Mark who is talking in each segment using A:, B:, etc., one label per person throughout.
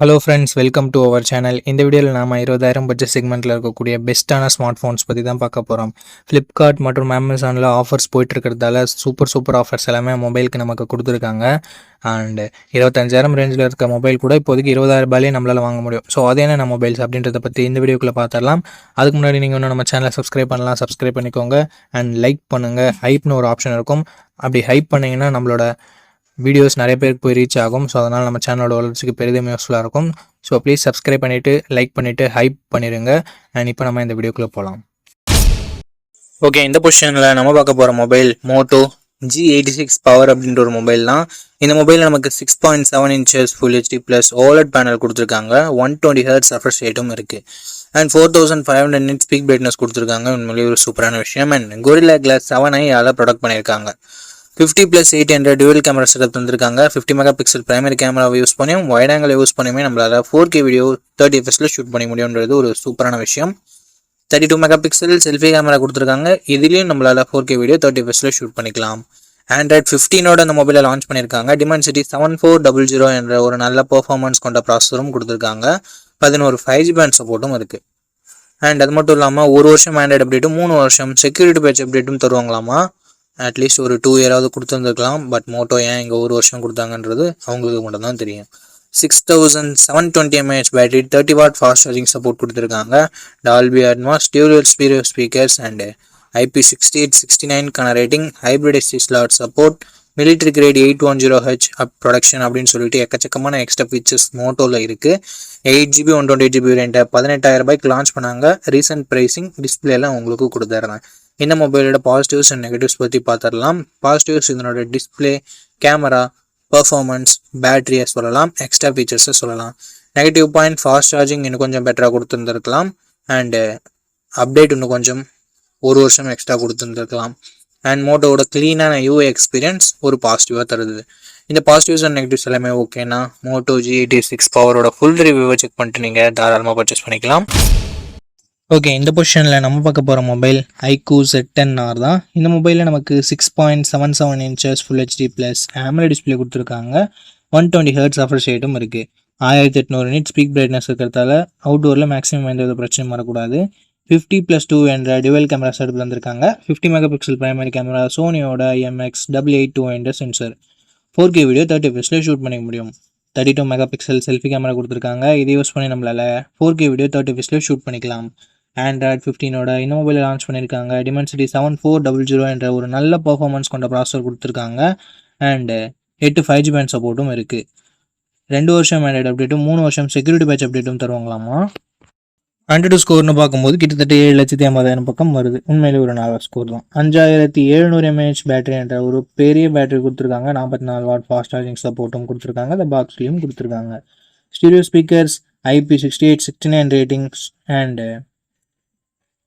A: Hello friends welcome to our channel இந்த வீடியோவில் நாம இருபதாயிரம் பட்ஜெட் செக்மெண்ட்டில் இருக்கக்கூடிய பெஸ்ட்டான ஸ்மார்ட் ஃபோன்ஸ் பற்றி தான் பார்க்க போகிறோம் ஃப்ளிப்கார்ட் மற்றும் அமேசானில் ஆஃபர்ஸ் போயிட்டு இருக்கிறதால சூப்பர் சூப்பர் ஆஃபர்ஸ் எல்லாமே மொபைலுக்கு நமக்கு கொடுத்துருக்காங்க. அண்ட் இருபத்தஞ்சாயிரம் ரேஞ்சில் இருக்க மொபைல் கூட இப்போதைக்கு இருபதாயிரம் ரூபாயிலே நம்மளால் வாங்க முடியும். ஸோ அது என்னென்ன மொபைல்ஸ் அப்படின்றத பற்றி இந்த வீடியோக்குள்ளே பார்த்துடலாம் அதுக்கு முன்னாடி நீங்கள் இன்னும் நம்ம சேனலை சப்ஸ்கிரைப் பண்ணலாம் சப்ஸ்கிரைப் பண்ணிக்கோங்க. அண்ட் லைக் பண்ணுங்கள் ஹைப்னு ஒரு ஆப்ஷன் இருக்கும். அப்படி ஹைப் பண்ணிங்கன்னா நம்மளோட வீடியோஸ் நிறைய பேருக்கு போய் ரீச் ஆகும். ஸோ அதனால் நம்ம சேனலோட வளர்ச்சிக்கு பெரிதும் யூஸ்ஃபுல்லாக இருக்கும். ஸோ ப்ளீஸ் சப்ஸ்கிரைப் பண்ணிவிட்டு லைக் பண்ணிவிட்டு ஹைப் பண்ணிடுங்க அண்ட் இப்போ நம்ம இந்த வீடியோக்குள்ளே போகலாம் ஓகே இந்த பொசிஷனில் நம்ம பார்க்க போகிற mobile Moto G eighty six power அப்படின்ற ஒரு மொபைல் தான். இந்த மொபைல் நமக்கு six point seven inches full HD plus OLED panel கொடுத்துருக்காங்க. ஒன் டுவெண்ட்டி ஹர்ட் ரெஃப்ரெஷ் ரேட்டும் இருக்குது and four thousand five hundred nits peak brightness கொடுத்துருக்காங்க. உண்மையிலேயே ஒரு சூப்பரான விஷயம். And Gorilla glass seven i அதில் ப்ரொடக்ட் பண்ணியிருக்காங்க. ஃபிஃப்டி ப்ளஸ் எயிட் என்ற டுவல் கேமரா செட்டப் தந்திருக்காங்க. ஃபிஃப்டி மெகா பிக்சல் பிரைமரி கேமராவை யூஸ் பண்ணியும் வைட் ஆங்கிள் யூஸ் பண்ணியுமே நம்மளால ஃபோர் கே வீடியோ தேர்ட்டி எஃப்எஸில் ஷூட் பண்ண முடியுன்றது ஒரு சூப்பரான விஷயம். Thirty two megapixel selfie camera கொடுத்துருக்காங்க. இதுலேயும் நம்மளால ஃபோர் கே வீடியோ தேர்ட்டி எஃப்எஸில் ஷூட் பண்ணிக்கலாம். ஆண்ட்ராய்ட் ஃபிஃப்டீனோட அந்த மொபைலை லான்ச் பண்ணியிருக்காங்க. Dimensity seven four double zero என்ற ஒரு நல்ல பர்ஃபார்மன்ஸ் கொண்ட ப்ராசஸரும் கொடுத்துருக்காங்க. பதினோரு ஃபைவ் ஜி பேண்ட் சப்போர்ட்டும் இருக்குது அண்ட் அது மட்டும் இல்லாமல் ஒரு வருஷம் ஆண்ட்ராய்டு அப்டேட்டும் மூணு வருஷம் செக்யூரிட்டி பேட்ச் அப்டேட்டும் தருவாங்களாமா? அட்லீஸ்ட் ஒரு டூ இயராவது கொடுத்துருந்துருக்கலாம். பட் மோட்டோ ஏன் இங்கே ஒரு வருஷம் கொடுத்தாங்கன்றது அவங்களுக்கு மட்டும் தான் தெரியும் six thousand seven twenty mAh battery thirty watt fast charging support கொடுத்துருக்காங்க. Dolby Atmos dual stereo speakers and IP sixty eight sixty நைனுக்கான rating hybrid SD slot support military grade eight one zero H up protection அப்படின்னு சொல்லிட்டு எக்கச்சக்கமான extra features மோட்டோவில் இருக்குது eight GB one twenty GB வேரியண்ட்டை பதினெட்டாயிரம் ரூபாய்க்கு launch பண்ணாங்க. Recent pricing டிஸ்பிளேலாம் உங்களுக்கு கொடுத்துட்றேன் இந்த மொபைலோட பாசிட்டிவ்ஸ் அண்ட் நெகட்டிவ்ஸ் பற்றி பார்த்துடலாம் பாசிட்டிவ்ஸ் இதனோட டிஸ்பிளே கேமரா பர்ஃபார்மன்ஸ் பேட்டரியை சொல்லலாம். எக்ஸ்ட்ரா ஃபீச்சர்ஸை சொல்லலாம். நெகட்டிவ் பாயிண்ட் ஃபாஸ்ட் சார்ஜிங் இன்னும் கொஞ்சம் பெட்டராக கொடுத்துருந்துருக்கலாம். அண்டு அப்டேட் இன்னும் கொஞ்சம் ஒரு வருஷம் எக்ஸ்ட்ரா கொடுத்துருந்துருக்கலாம். அண்ட் மோட்டோவோட க்ளீனான யூஏ எக்ஸ்பீரியன்ஸ் ஒரு பாசிட்டிவாக தருது. இந்த பாசிட்டிவ்ஸ் அண்ட் நெகட்டிவ்ஸ் எல்லாமே ஓகேனா மோட்டோ ஜி எயிட்டி சிக்ஸ் பவரோட ஃபுல் ரிவ்யூவை செக் பண்ணிட்டு நீங்கள் தாராளமாக பர்ச்சேஸ் பண்ணிக்கலாம். ஓகே இந்த பொசிஷனில் நம்ம பார்க்க போகிற mobile iQOO Z ten R தான். இந்த மொபைலில் நமக்கு six point seven seven inches full HD plus AMOLED display கொடுத்துருக்காங்க. ஒன் டுவெண்ட்டி ஹர்ட்ஸ் ஆஃபர் ஷேட்டும் இருக்குது ஆயிரத்தி எட்நூறு நிட் ஸ்பீக் பிரைட்னஸ் இருக்கிறதால அவுட்டோரில் மேக்ஸிமம் எந்த வித பிரச்சனையும் வரக்கூடாது. ஃபிஃப்டி ப்ளஸ் டூ என்ற டுவெல் கேமரா செட்டப் வந்திருக்காங்க fifty mega pixel primary camera சோனியோட எம்எக்ஸ் டபுள் எயிட் டூ என்ற sensor four K video thirty எஃப்எஸில் shoot பண்ணிக்க முடியும். Thirty two megapixel selfie camera கொடுத்துருக்காங்க. இதை யூஸ் பண்ணி நம்மளால் ஃபோர் கே வீடியோ தேர்ட்டி எஃப்எஸில் ஷூட் பண்ணிக்கலாம். ஆண்ட்ராய்ட் ஃபிஃப்டீனோட இந்த லான்ச் பண்ணியிருக்காங்க Dimensity seven four double zero என்ற ஒரு நல்ல பர்ஃபார்மன்ஸ் கொண்ட ப்ராசஸர் கொடுத்துருக்காங்க. அண்டு எட்டு ஃபைவ் ஜி பேண்ட் சப்போர்ட்டும் இருக்குது ரெண்டு வருஷம் ஆண்ட்ராய்டு அப்டேட்டும் மூணு வருஷம் செக்யூரிட்டி பேட்ச் அப்டேட்டும் தருவாங்களாமா? ஹண்ட்ரட் ஸ்கோர்னு பார்க்கும்போது கிட்டத்தட்ட ஏழு லட்சத்தி ஐம்பதாயிரம் பக்கம் வருது. உண்மையிலே ஒரு நல்ல ஸ்கோர் தான். அஞ்சாயிரத்தி எழுநூறு எம்ஏஹெச் பேட்டரி என்ற ஒரு பெரிய பேட்டரி கொடுத்துருக்காங்க. நாற்பத்தி நாலு வாட் ஃபாஸ்ட் சார்ஜிங் சப்போர்ட்டும் கொடுத்துருக்காங்க. அந்த பாக்ஸ்லேயும் கொடுத்துருக்காங்க. Stereo speakers IP sixty eight sixty nine ratings and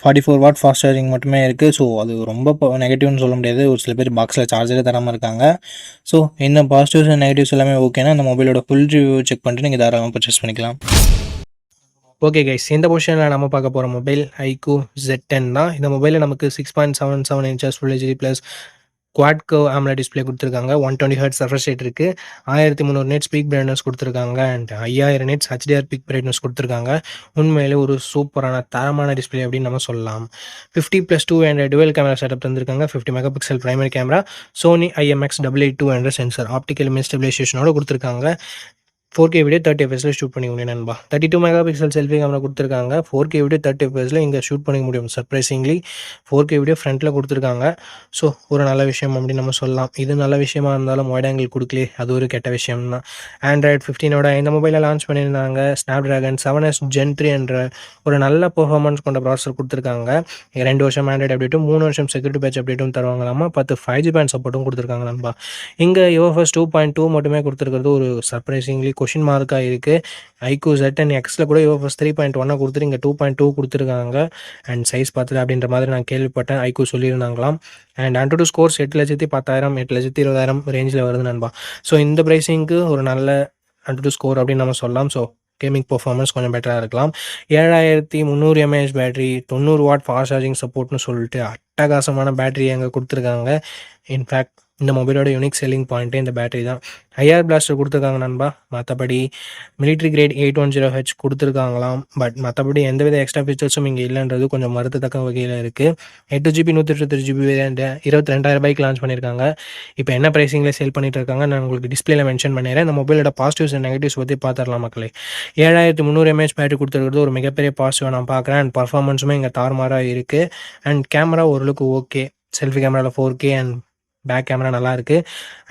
A: Forty four watt fast charging மட்டுமே இருக்குது ஸோ அது ரொம்ப நெகட்டிவ்னு சொல்ல முடியாது. ஒரு சில பேர் பாக்ஸில் சார்ஜரே தராமல் இருக்காங்க. ஸோ இந்த பாசிட்டிவ்ஸ் அண்ட் நெகட்டிவ்ஸ் எல்லாமே ஓகேனா அந்த மொபைலோட ஃபுல் ரிவ்யூ செக் பண்ணிட்டு நீங்கள் தாராளமாக பர்ச்சேஸ் பண்ணிக்கலாம். ஓகே கைஸ் இந்த பொசிஷனில் நம்ம பார்க்க போகிற மொபைல் ஐக்கூ ஜெட் டென் தான். இந்த மொபைலில் நமக்கு six point seven seven inches full HD plus quad கோ ஆம்ல டிஸ்பிளே கொடுத்துருக்காங்க. One twenty hertz refresh rate இருக்குது ஆயிரத்தி முந்நூறு நெட் ஸ்பீக் பிரைட்னஸ் கொடுத்துருக்காங்க. அண்ட் ஐயாயிரம் நெட்ஸ் ஹெச்டிஆர் பிக் பிரைட்னஸ் கொடுத்துருக்காங்க. உண்மையிலே ஒரு சூப்பரான தரமான டிஸ்பிளே அப்படின்னு நம்ம சொல்லலாம். Fifty plus two hundred dual camera setup தந்திருக்காங்க. Fifty megapixel primary camera Sony IMX double eight two hundred sensor optical மின் ஸ்டெபிலைசேஷனோட கொடுத்துருக்காங்க. ஃபோர் கே வீடியோ தேர்ட்டி எஃப்எஸில் ஷூட் பண்ணி முடியும் நண்பா. Thirty two megapixel selfie camera கொடுத்துருக்காங்க ஃபோர் கே வீடியோ தேர்ட்டி எஃப்எஸில் இங்கே ஷூட் பண்ணிக்க முடியும் சர்ப்ரைசிங்லி ஃபோர் கே வீடியோ ஃப்ரண்ட்டில் கொடுத்துருக்காங்க. ஸோ ஒரு நல்ல விஷயம் அப்படின்னு நம்ம சொல்லலாம். இது நல்ல விஷயமா இருந்தாலும் வைட் ஆங்கிள் கொடுக்கலே அது ஒரு கெட்ட விஷயம் தான் ஆண்ட்ராய்ட் ஃபிஃப்டீனோட இந்த மொபைலை லான்ச் பண்ணியிருந்தாங்க. Snapdragon seven S Gen three என்ற ஒரு நல்ல பெர்ஃபார்மன்ஸ் கொண்ட ப்ராசஸர் கொடுத்துருக்காங்க. ரெண்டு வருஷம் ஆண்ட்ராய்டு அப்டேட்டும் மூணு வருஷம் செக்யூரிட்டி பேட்ச் அப்டேட்டும் தருவாங்களாமா? பத்து ஃபைவ் ஜி பேண்ட் சப்போர்ட்டும் கொடுத்துருக்காங்க நண்பா. இங்கே யோஃபஸ் டூ பாயிண்ட் டூ மட்டுமே கொடுத்துருக்கிறது ஒரு சர்ப்ரைசிங்லி
B: கொஷின் மார்க்காக இருக்குது ஐக்யூ செட் அண்ட் எக்ஸில் கூட யூஎஃப்எஸ் த்ரீ பாயிண்ட் ஒன்னை கொடுத்துட்டு இங்கே டூ பாயிண்ட் டூ கொடுத்துருக்காங்க. அண்ட் சைஸ் பார்த்துட்டு அப்படின்ற மாதிரி நான் கேள்விப்பட்டேன். ஐக்யூ சொல்லியிருந்தாங்களாம். அண்ட் அண்ட் டூ ஸ்கோர்ஸ் எட்டு லட்சத்தி பத்தாயிரம் எட்டு லட்சத்தி இருபதாயிரம் ரேஞ்சில் வருது நண்பா. ஸோ இந்த ப்ரைஸிங்க்கு ஒரு நல்ல அண்ட் டூ ஸ்கோர் அப்படின்னு நம்ம சொல்லலாம். ஸோ கேமிங் பர்ஃபார்மன்ஸ் கொஞ்சம் பெட்டராக இருக்கலாம். ஏழாயிரத்தி முந்நூறு எம்ஏஹெச் பேட்டரி தொண்ணூறு வாட் ஃபாஸ்ட் சார்ஜிங் சப்போர்ட்னு சொல்லிட்டு அட்டகாசமான பேட்டரி அங்கே கொடுத்துருக்காங்க. இன்ஃபேக்ட் இந்த மொபைலோட யூனிக் செல்லிங் பாயிண்ட்டே இந்த பேட்டரி தான். ஐஆர் பிளாஸ்டர் கொடுத்துருக்காங்க நண்பா. மற்றபடி military grade eight one zero H கொடுத்துருக்காங்களாம். But மற்றபடி எந்தவித எக்ஸ்ட்ரா ஃபீச்சர்ஸும் இங்கே இல்லைன்றது கொஞ்சம் மறுத்தத்தக்க வகையில் இருக்குது எட்டு ஜிபி நூற்றி இருபத்தி ஜிபி வேரியண்ட் இருபத்தி ரெண்டாயிரம் பைக் லான்ச் பண்ணியிருக்காங்க இப்போ என்ன ப்ரைஸிங்கில் சேல் பண்ணிட்டு இருக்காங்க நான் உங்களுக்கு டிஸ்பிளேல மென்ஷன் பண்ணிடுறேன் இந்த மொபைலோட பாசிட்டிவ்ஸ் அண்ட் நெகட்டிவ்ஸ் பற்றி பார்த்துடலாம் மக்களே. ஏழாயிரத்தி முந்நூறு எம்ஏஹெச் பேட்டரி கொடுத்துருக்கிறது ஒரு மிகப்பெரிய பாசிட்டிவாக நான் பார்க்குறேன் அண்ட் பர்ஃபார்மன்ஸுமே இங்கே தார்மாராக இருக்குது அண்ட் கேமரா ஓரளவுக்கு ஓகே செல்ஃபி கேமராவில் four K and back camera நல்லா இருக்குது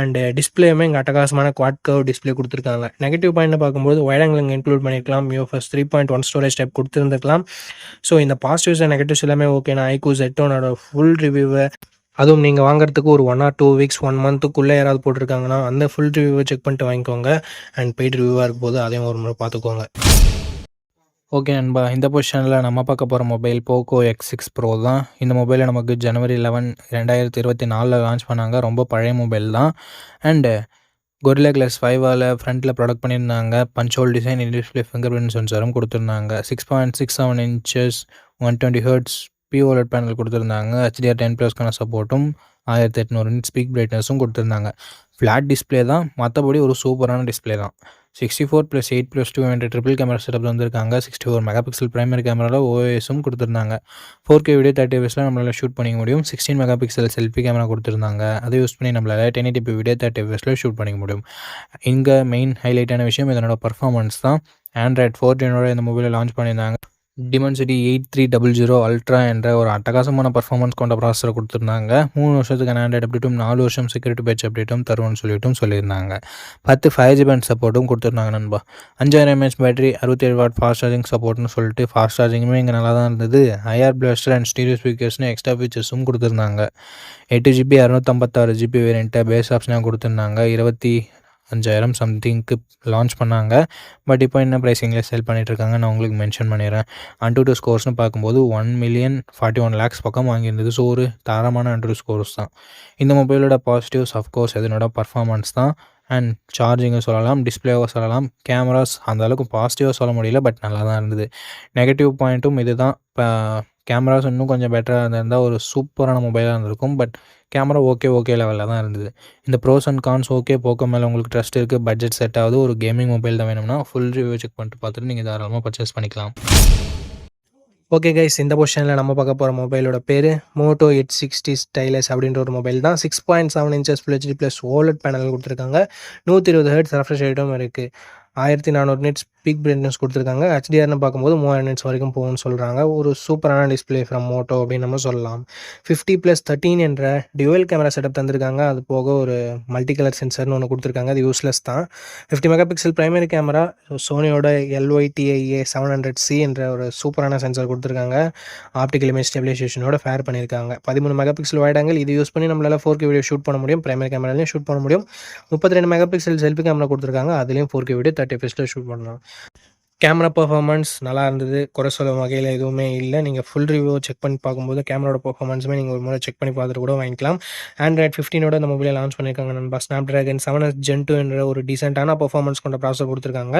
B: அண்டு டிஸ்பிளேயுமே இங்கே அட்டகாசமான குவாட் கர்வ் டிஸ்பிளே கொடுத்துருக்காங்க. நெகட்டிவ் பாயிண்ட் பார்க்கும்போது வைடங்கள் இங்கே இன்க்ளூட் பண்ணியிருக்கலாம் UFS three point one storage type கொடுத்துருந்துருக்கலாம். So இந்த பாசிட்டிவ்ஸ் அண்ட் நெகட்டிவ்ஸ் எல்லாமே ஓகே நான் ஐக்கூ ஜெட்டோனோட ஃபுல் ரிவ்யூவை அதுவும் நீங்கள் வாங்குறதுக்கு ஒரு one or two weeks one மந்த்துக்குள்ளே யாராவது போட்டிருக்காங்கன்னா அந்த ஃபுல் ரிவ்யூவை செக் பண்ணிட்டு வாங்கிக்கோங்க. அண்ட் பெய்ட் ரிவ்யூவாக இருக்கும் போது அதையும் ஒரு முறை பார்த்துக்கோங்க.
A: ஓகே நண்பா இந்த பொசிஷனில் நம்ம பார்க்க போகிற mobile Poco X six Pro தான். இந்த மொபைலை நமக்கு ஜனவரி லெவன் ரெண்டாயிரத்தி இருபத்தி நாலில் லான்ச் பண்ணாங்க. ரொம்ப பழைய மொபைல் தான். அண்டு கொரிலா கிளாஸ் ஃபைவால் ஃப்ரண்ட்டில் ப்ரொடக்ட் பண்ணியிருந்தாங்க. Punch hole design display fingerprint சென்சாரும் கொடுத்துருந்தாங்க. Six point six seven inches one twenty hertz pOLED panel கொடுத்துருந்தாங்க. ஹெச்டிஆர் டென் ப்ளஸ்க்கான சப்போர்ட்டும் ஆயிரத்தி எட்நூறு ஸ்பீக் பிரைட்னஸும் கொடுத்துருந்தாங்க. ஃப்ளாட் டிஸ்பிளே தான். மற்றபடி ஒரு சூப்பரான டிஸ்பிளே தான். Sixty four plus eight plus two hundred triple camera setup வந்திருக்காங்க. Sixty four mega pixel primary கேமராவில் ஓஎஸும் கொடுத்துருந்தாங்க. ஃபோர் கே வீடியோ தேர்ட்டி எஃப்எஸில் நம்மளால் ஷூட் பண்ணிக்க முடியும். Sixteen mega pixel selfie camera கொடுத்துருந்தாங்க. அதை யூஸ் பண்ணி நம்மளால் டென் எயிட்டி வீடியோ தேர்ட்டி எஃப்எஸில் ஷூட் பண்ணிக்க முடியும். இங்கே மெயின் ஹைலைட்டான விஷயம் இதனோட பர்ஃபார்மன்ஸ் தான். ஆண்ட்ராய்ட் ஃபோர்டீனோட இந்த மொபைலை லான்ச் பண்ணியிருந்தாங்க. Dimensity eight three double zero Ultra என்ற ஒரு அட்டகாசமான பர்ஃபார்மன்ஸ் கொண்ட ப்ராசஸர் கொடுத்துருந்தாங்க. மூணு வருஷத்துக்கு ஆண்ட்ராய்டு அப்டேட்டும் நாலு வருஷம் செக்யூரிட்டி பேட்ச் அப்டேட்டும் தருவோம்னு சொல்லிட்டும் சொல்லியிருந்தாங்க. பத்து ஃபைவ் ஜி பேண்ட் சப்போர்ட்டும் கொடுத்துருந்தாங்க நண்பா. அஞ்சாயிரம் எம்ஏஹெச் பேட்டரி அறுபத்தேழு வாட் ஃபாஸ்ட் சார்ஜிங் சப்போர்ட்னு சொல்லிட்டு ஃபாஸ்ட் சார்ஜிங்குமே இங்கே நல்லா தான் இருந்தது ஐஆர் பிளாஸ்டர் அண்ட் ஸ்டீரியோ ஸ்பீக்கர்ஸ்னு எக்ஸ்ட்ரா ஃபீச்சர்ஸும் கொடுத்துருந்தாங்க. எட்டு ஜிபி அறுநூத்தம்பத்தாறு ஜிபி வேரியண்ட்டை பேஸ் ஆப்ஷனாக கொடுத்துருந்தாங்க. இருபத்தி அஞ்சாயிரம் சம்திங்க்கு லான்ச் பண்ணாங்க. பட் இப்போ என்ன ப்ரைஸிங்கில் செல் பண்ணிகிட்ருக்காங்க நான் உங்களுக்கு மென்ஷன் பண்ணிடுறேன். அன்டூ டூ ஸ்கோர்ஸ்னு பார்க்கும்போது one million forty one lakhs பக்கம் வாங்கியிருந்தது. ஸோ ஒரு தரமான அன்டூ ஸ்கோர்ஸ் தான். இந்த மொபைலோட பாசிட்டிவ்ஸ் அஃப்கோர்ஸ் இதனோட பர்ஃபார்மன்ஸ் தான். அண்ட் சார்ஜிங்கை சொல்லலாம் டிஸ்பிளேவை சொல்லலாம் கேமராஸ் அந்த அளவுக்கு பாசிட்டிவாக சொல்ல முடியல பட் நல்லா தான் இருந்தது. நெகட்டிவ் பாயிண்ட்டும் இது தான் இப்போ கேமராஸ் இன்னும் கொஞ்சம் பெட்டராக இருந்திருந்தால் ஒரு சூப்பரான மொபைலாக இருந்திருக்கும். பட் கேமரா ஓகே ஓகே லெவலில் தான் இருந்தது. இந்த pros and cons okay Poco மேலே உங்களுக்கு ட்ரஸ்ட் இருக்குது பட்ஜெட் செட் ஆகுது ஒரு கேமிங் மொபைல் தான் வேணும்னா ஃபுல் ரிவ்யூ செக் பண்ணிட்டு பார்த்துட்டு நீங்கள் தாராளமாக பர்ச்சேஸ் பண்ணிக்கலாம்.
B: ஓகே கைஸ் இந்த பொசிஷனில் நம்ம பார்க்க போகிற மொபைலோட பேர் மோட்டோ எயிட் சிக்ஸ்டி ஸ்டைலஸ் அப்படின்ற ஒரு மொபைல் தான். Six point seven inches full HD plus OLED panel கொடுத்துருக்காங்க. நூற்றி இருபது ஹெர்ட்ஸ் ரெஃப்ரெஷ் ரேட்டும் இருக்குது ஆயிரத்தி நானூறு நிட்ஸ் பீக் பிரைட்னஸ் கொடுத்துருக்காங்க. ஹெச்டிஆர்னு பார்க்கும்போது மூவாயிரம் நிட்ஸ் வரைக்கும் போகும்னு சொல்கிறாங்க ஒரு சூப்பரான டிஸ்பிளே ஃப்ரம் மோட்டோ அப்படின்னு நம்ம சொல்லலாம். ஃபிஃப்டி ப்ளஸ் தேர்ட்டீன் என்ற டியூவல் கேமரா செட்டப் தந்திருக்காங்க. அது போக ஒரு மல்டி கலர் சென்சர்னு ஒன்று கொடுத்துருக்காங்க. அது யூஸ்லெஸ் தான். Fifty mega pixel primary camera சோனியோட LYTIA seven hundred C என்ற ஒரு சூப்பரான சென்சர் கொடுத்துருக்காங்க. ஆப்டிக்கல் இமேஜ் ஸ்டெபிலைசேஷனோட ஃபேர் பண்ணியிருக்காங்க. பதிமூணு மெகா பிக்சல் வைடாங்கல் இது யூஸ் பண்ணி நம்மளால் ஃபோர் கே வீடியோ ஷூட் பண்ண முடியும். ப்ரைமரி கேமராலையும் ஷூட் பண்ண முடியும். முப்பத்தி ரெண்டு மெகா பிக்சல் செல்ஃபி கேமரா கொடுத்துருக்காங்க. அதுலேயும் ஃபோர் கே வீடியோ தேர்ட்டி எஃப்எஸில் ஷூட் பண்ணலாம். கேமரா பர்ஃபார்மன்ஸ் நல்லா இருந்தது. குறை சொல்ல வகையில் எதுவுமே இல்லை. நீங்கள் ஃபுல் ரிவ்யூ செக் பண்ணி பார்க்கும்போது கேமராவோட பர்ஃபார்மன்ஸுமே நீங்கள் ஒரு முறை செக் பண்ணி பார்த்துட்டு கூட வாங்கிக்கலாம். ஆண்ட்ராய்ட் ஃபிஃப்டீனோட அந்த மொபைலை லான்ச் பண்ணியிருக்காங்க நண்பா. Snapdragon seven S Gen two என்ற ஒரு டீசென்ட்டான பர்ஃபார்மன்ஸ் கொண்ட ப்ராசர் கொடுத்துருக்காங்க.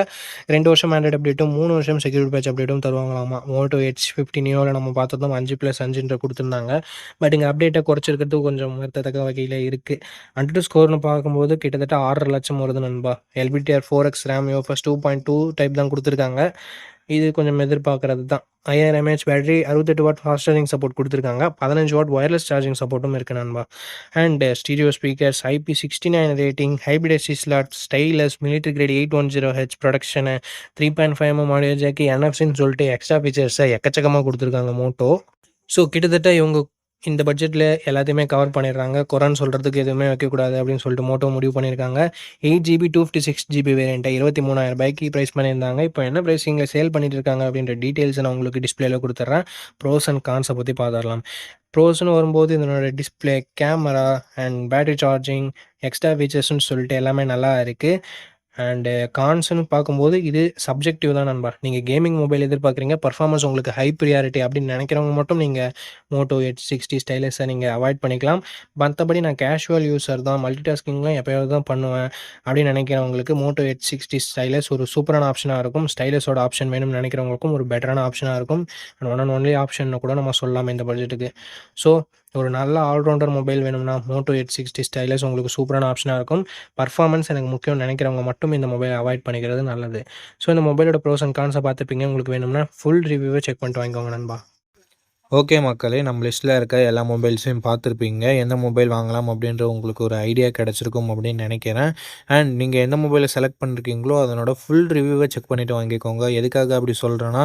B: ரெண்டு வருஷம் ஆண்ட்ராய்ட் அப்டேட்டும் மூணு வருஷம் செக்யூரிட்டி பேட்ச் அப்டேட்டும் தருவாங்களாமா? மோட்டோ ஹெச் ஃபிஃப்டினியோட நம்ம பார்த்ததும் அஞ்சு ப்ளஸ் அஞ்சுன்ற கொடுத்துருந்தாங்க. பட் இங்கே அப்டேட்டை குறைச்சிருக்கிறது கொஞ்சம் வருத்தத்தக்க வகையில் இருக்குது அண்ட் ஸ்கோர்னு பார்க்கும்போது கிட்டத்தட்ட ஆறரை லட்சம் வருது நண்பா. LPDDR four X RAM UFS two point two type தான் கொடுத்துருக்காங்க. இது கொஞ்சம் எதிர்பார்க்கறது தான் ஐயாயிரம் எம்ஏஹெச் பேட்டரி அறுபத்தெட்டு வாட் ஃபாஸ்ட் சார்ஜிங் சப்போர்ட் கொடுத்துருக்காங்க. பதினஞ்சு வாட் ஒயர்லெஸ் சார்ஜிங் சப்போர்ட்டும் இருக்குது நண்பா. And stereo speakers IP sixty nine rating hybrid slot stylus military grade eight one zero H production three point five mm audio ஜாக்கி என்எஃப்சின்னு சொல்லிட்டு extra ஃபீச்சர்ஸை எக்கச்சக்கமாக கொடுத்துருக்காங்க மோட்டோ ஸோ கிட்டத்தட்ட இவங்க இந்த பட்ஜெட்டில் எல்லாத்தையுமே கவர் பண்ணிடுறாங்க. குரான் சொல்கிறதுக்கு எதுவுமே வைக்கக்கூடாது அப்படின்னு சொல்லிட்டு மோட்டோ முடிவு பண்ணியிருக்காங்க. Eight GB two fifty six GB வேரியண்ட்டை இருபத்தி மூணாயிரம் ரூபாய்க்கு ப்ரைஸ் பண்ணியிருந்தாங்க. இப்போ என்ன ப்ரைஸிங்கில் சேல் பண்ணிட்டு இருக்காங்க அப்படின்ற டீட்டெயில்ஸ் நான் உங்களுக்கு டிஸ்பிளேல கொடுத்துட்றேன் ப்ரோஸ் அண்ட் கான்ஸை பற்றி பார்த்துடலாம் ப்ரோஸ்னு வரும்போது இதனோட display camera and battery charging extra ஃபீச்சர்ஸ்னு சொல்லிட்டு எல்லாமே நல்லா இருக்குது அண்டு கான்ஸ்னு uh, பார்க்கும்போது இது சப்ஜெக்டிவ் தான் நண்பா. நீங்கள் கேமிங் மொபைல் எதிர்பார்க்குறீங்க பர்ஃபார்மன்ஸ் உங்களுக்கு ஹை ப்ரியாரிட்டி அப்படின்னு நினைக்கிறவங்க மட்டும் நீங்கள் மோட்டோ எயிட் சிக்ஸ்டி ஸ்டைலஸை நீங்கள் அவாய்ட் பண்ணிக்கலாம். மற்றபடி நான் கேஷுவல் யூஸர் தான் மல்டி டாஸ்கிங்லாம் எப்போயாவது தான் பண்ணுவேன் அப்படின்னு நினைக்கிறவங்களுக்கு மோட்டோ எயிட் சிக்ஸ்டி ஸ்டைலஸ் ஒரு சூப்பரான ஆப்ஷனாக இருக்கும். ஸ்டைலஸோட ஆப்ஷன் வேணும்னு நினைக்கிறவங்களுக்கும் ஒரு பெட்டரான ஆப்ஷனாக இருக்கும். And one and only option கூட நம்ம சொல்லலாம் இந்த பட்ஜெட்டுக்கு ஸோ ஒரு நல்ல ஆல்ரவுண்டர் மொபைல் வேணும்னா மோட்டோ எயிட் சிக்ஸ்டி ஸ்டைலஸ் உங்களுக்கு சூப்பரான ஆப்ஷனாக இருக்கும். பர்ஃபார்மன்ஸ் எனக்கு முக்கியம் நினைக்கிறவங்க மட்டும் இந்த மொபைல் அவாய்ட் பண்ணிக்கிறது நல்லது. ஸோ இந்த மொபைலோட ப்ரோஸ் அண்ட் கான்ஸை பார்த்துப்பீங்க. உங்களுக்கு வேணும்னா ஃபுல் ரிவ்யூவை செக் பண்ணிட்டு வாங்கிக்கோங்க நண்பா.
A: ஓகே மக்களே நம்ம லிஸ்ட்டில் இருக்க எல்லா மொபைல்ஸையும் பார்த்துருப்பீங்க. எந்த மொபைல் வாங்கலாம் அப்படின்ற உங்களுக்கு ஒரு ஐடியா கிடச்சிருக்கும் அப்படின்னு நினைக்கிறேன். அண்ட் நீங்கள் எந்த மொபைலை செலக்ட் பண்ணிருக்கீங்களோ அதனோட ஃபுல் ரிவ்யூவை செக் பண்ணிவிட்டு வாங்கிக்கோங்க. எதுக்காக அப்படி சொல்கிறேன்னா